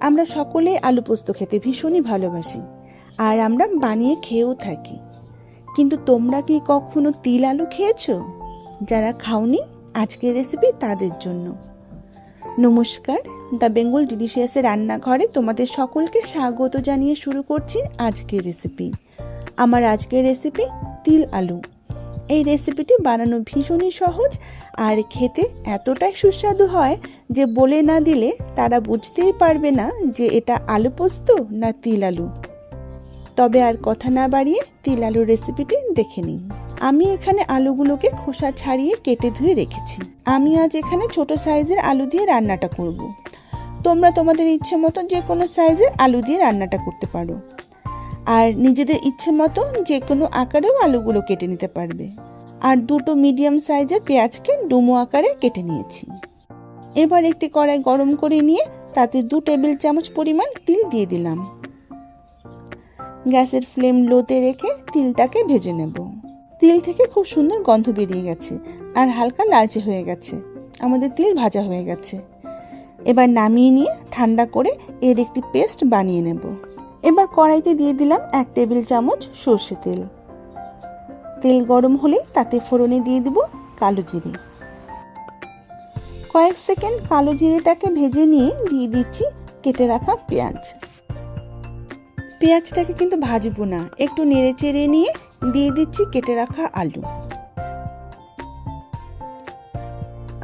আমরা সকলেই আলু পোস্ত খেতে ভীষণই ভালোবাসি, আর আমরা বানিয়ে খেয়েও থাকি। কিন্তু তোমরা কি কখনো তিল আলু খেয়েছো? যারা খাওনি, আজকের রেসিপি তাদের জন্য। নমস্কার, দ্য বেঙ্গল ডিলিশিয়াসের রান্নাঘরে তোমাদের সকলকে স্বাগত জানিয়ে শুরু করছি আজকের রেসিপি আমার আজকের রেসিপি তিল আলু। এই রেসিপিটি বানানো ভীষণই সহজ আর খেতে এতটাই সুস্বাদু হয় যে বলে না দিলে তারা বুঝতেই পারবে না যে এটা আলু পোস্ত না তিল আলু। তবে আর কথা না বাড়িয়ে তিল আলুর রেসিপিটি দেখে নিই আমি এখানে আলুগুলোকে খোসা ছাড়িয়ে কেটে ধুয়ে রেখেছি। আমি আজ এখানে ছোট সাইজের আলু দিয়ে রান্নাটা করব। তোমরা তোমাদের ইচ্ছে মতো যে কোনো সাইজের আলু দিয়ে রান্নাটা করতে পারো। আর নিজেদের ইচ্ছে মতো যে কোনো আকারেও আলুগুলো কেটে নিতে পারবে। আর দুটো মিডিয়াম সাইজের পেঁয়াজকে ডুমো আকারে কেটে নিয়েছি। এবার একটি কড়াই গরম করে নিয়ে তাতে দু টেবিল চামচ পরিমাণ তিল দিয়ে দিলাম। গ্যাসের ফ্লেম লোতে রেখে তিলটাকে ভেজে নেব। তিল থেকে খুব সুন্দর গন্ধ বেরিয়ে গেছে আর হালকা লালচে হয়ে গেছে। আমাদের তিল ভাজা হয়ে গেছে। এবার নামিয়ে নিয়ে ঠান্ডা করে এর একটি পেস্ট বানিয়ে নেব। এবার কড়াইতে দিয়ে দিলাম এক টেবিল চামচ সর্ষে তেল। তেল গরম হলে তাতে ফোড়নে দিয়ে দিব কালো জিরে। কয়েক সেকেন্ড কালো জিরেটাকে ভেজে নিয়ে দিয়ে দিচ্ছি কেটে রাখা পেঁয়াজ। পেঁয়াজটাকে কিন্তু ভাজবো না, একটু নেড়ে চেড়ে নিয়ে দিয়ে দিচ্ছি কেটে রাখা আলু।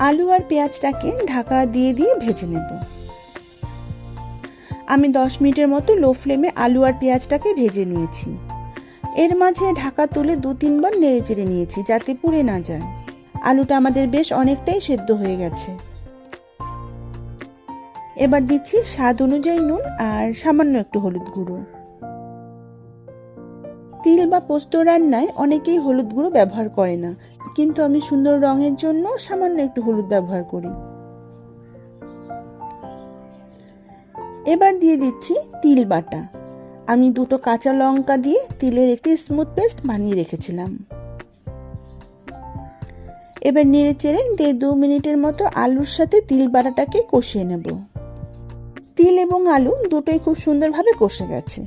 আলু আর পেঁয়াজটাকে ঢাকা দিয়ে দিয়ে ভেজে নেব। আমি দশ মিনিটের মতো লো ফ্লেমে আলু আর পেঁয়াজটাকে ভেজে নিয়েছি। এর মাঝে ঢাকা তুলে দু তিনবার নেড়ে চেড়ে নিয়েছি যাতে পুড়ে না যায়। আলুটা আমাদের বেশ অনেকটাই সেদ্ধ হয়ে গেছে। এবার দিচ্ছি স্বাদ অনুযায়ী নুন আর সামান্য একটু হলুদ গুঁড়ো। তিল বা পোস্ত রান্নায় অনেকেই হলুদ গুঁড়ো ব্যবহার করে না, কিন্তু আমি সুন্দর রঙের জন্য সামান্য একটু হলুদ ব্যবহার করি। এবার দিয়ে দিচ্ছি তিল বাটা। আমি দুটো কাঁচা লঙ্কা দিয়ে তিলের একটি স্মুথ পেস্ট বানিয়ে রেখেছিলাম। এবার নেড়ে চেড়ে দিয়ে দু মিনিটের মতো আলুর সাথে তিল বাটাটাকে কষিয়ে নেব। তিল এবং আলু দুটোই খুব সুন্দরভাবে কষে গেছে।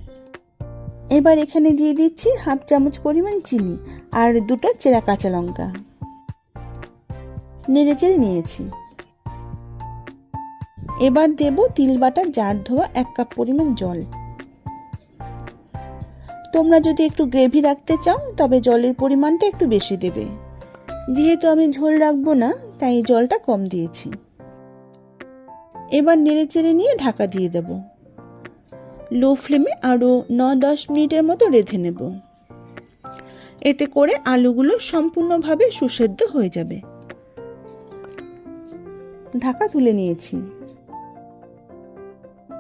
এবার এখানে দিয়ে দিচ্ছি হাফ চামচ পরিমাণ চিনি আর দুটো চেরা কাঁচা লঙ্কা। নেড়ে চেড়ে নিয়েছি। এবার দেব তিল বাটা জার ধোয়া এক কাপ পরিমাণ জল। তোমরা যদি একটু গ্রেভি রাখতে চাও, তবে জলের পরিমাণটা একটু বেশি দেবে। যেহেতু আমি ঝোল রাখব না, তাই জলটা কম দিয়েছি। এবার নেড়ে চেড়ে নিয়ে ঢাকা দিয়ে দেব। লো ফ্লেমে আরও ন দশ মিনিটের মতো রেঁধে নেব। এতে করে আলুগুলো সম্পূর্ণভাবে সুসেদ্ধ হয়ে যাবে। ঢাকা তুলে নিয়েছি।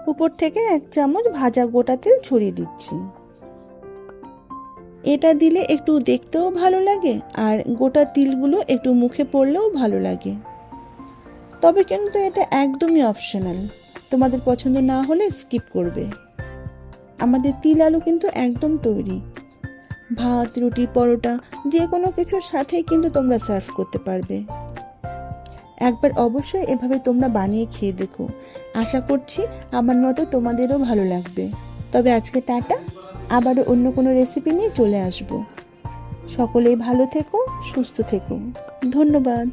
উপর থেকে এক চামচ ভাজা গোটা তেল ছড়িয়ে দিচ্ছি। এটা দিলে একটু দেখতেও ভালো লাগে আর গোটা তিলগুলো একটু মুখে পড়লেও ভালো লাগে। তবে কিন্তু এটা একদমই অপশনাল তোমাদের পছন্দ না হলে স্কিপ করবে। আমাদের তিল আলু কিন্তু একদম তৈরি। ভাত রুটি পরোটা যে কোনো কিছুর সাথে কিন্তু তোমরা সার্ভ করতে পারবে। একবার অবশ্যই এভাবে তোমরা বানিয়ে খেয়ে দেখো। আশা করছি আমার মতো তোমাদেরও ভালো লাগবে। তবে আজকে টাটা, আবারও অন্য কোনো রেসিপি নিয়ে চলে আসব। সকলেই ভালো থেকো, সুস্থ থেকো। ধন্যবাদ।